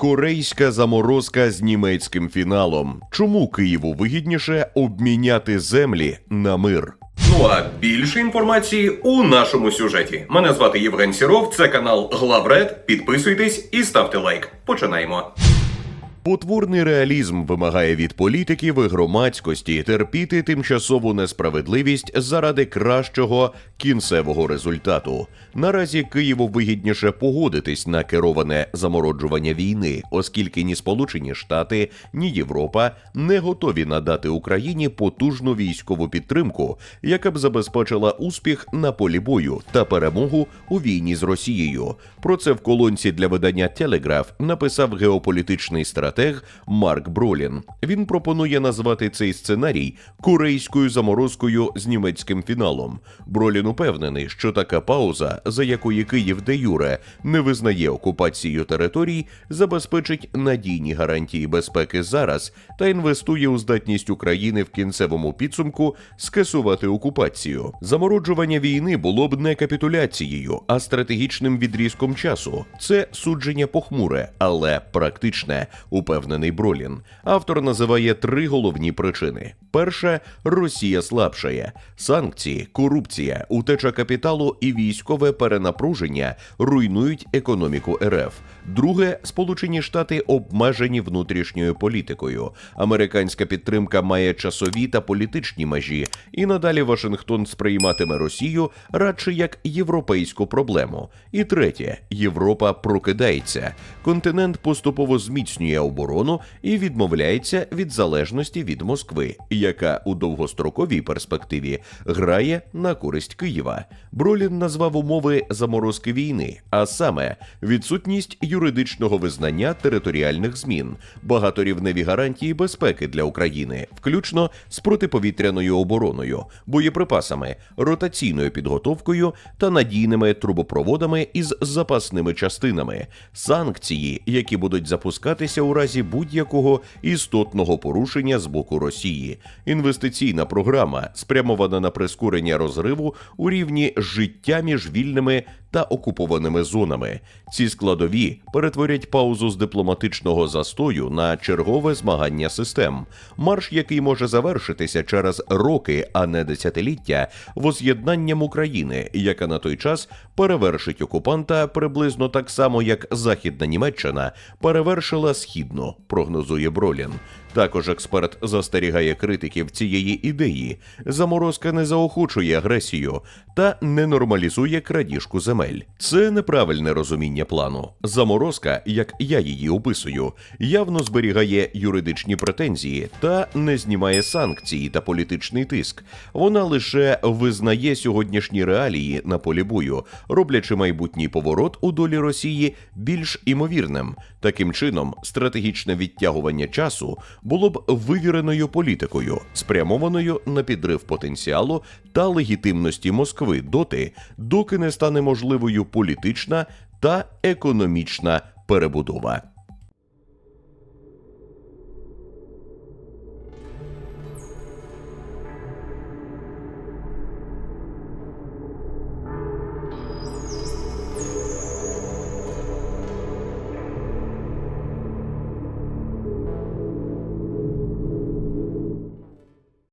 Корейська заморозка з німецьким фіналом. Чому Києву вигідніше обміняти землі на мир? Ну а більше інформації у нашому сюжеті. Мене звати Євген Сіров, це канал Главред. Підписуйтесь і ставте лайк. Починаємо. Потворний реалізм вимагає від політиків і громадськості терпіти тимчасову несправедливість заради кращого кінцевого результату. Наразі Києву вигідніше погодитись на кероване замороджування війни, оскільки ні Сполучені Штати, ні Європа не готові надати Україні потужну військову підтримку, яка б забезпечила успіх на полі бою та перемогу у війні з Росією. Про це в колонці для видання Телеграф написав геополітичний стратег Марк Бролін. Він пропонує назвати цей сценарій корейською заморозкою з німецьким фіналом. Бролін упевнений, що така пауза, за якої Київ де Юре не визнає окупацію територій, забезпечить надійні гарантії безпеки зараз та інвестує у здатність України в кінцевому підсумку скасувати окупацію. Замороджування війни було б не капітуляцією, а стратегічним відрізком часу. Це судження похмуре, але практичне, упевнений Бролін. Автор називає три головні причини: перша Росія слабшає, санкції, корупція, утеча капіталу і військове перенапруження руйнують економіку РФ. Друге, Сполучені Штати обмежені внутрішньою політикою. Американська підтримка має часові та політичні межі, і надалі Вашингтон сприйматиме Росію радше як європейську проблему. І третє, Європа прокидається. Континент поступово зміцнює оборону і відмовляється від залежності від Москви, яка у довгостроковій перспективі грає на користь Києва. Бролін назвав умови заморозки війни, а саме відсутність юридичного визнання територіальних змін, багаторівневі гарантії безпеки для України, включно з протиповітряною обороною, боєприпасами, ротаційною підготовкою та надійними трубопроводами із запасними частинами, санкції, які будуть запускатися у разі будь-якого істотного порушення з боку Росії, інвестиційна програма, спрямована на прискорення розриву у рівні життя між вільними та окупованими зонами. Ці складові перетворять паузу з дипломатичного застою на чергове змагання систем, марш, який може завершитися через роки, а не десятиліття, воз'єднанням України, яка на той час перевершить окупанта приблизно так само, як Західна Німеччина перевершила східну, прогнозує Бролін. Також експерт застерігає критиків цієї ідеї. Заморозка не заохочує агресію та не нормалізує крадіжку земель. Це неправильне розуміння плану. Заморозка, як я її описую, явно зберігає юридичні претензії та не знімає санкції та політичний тиск. Вона лише визнає сьогоднішні реалії на полі бою, роблячи майбутній поворот у долі Росії більш імовірним. Таким чином, стратегічне відтягування часу було б вивіреною політикою, спрямованою на підрив потенціалу та легітимності Москви доти, доки не стане можливою політична та економічна перебудова.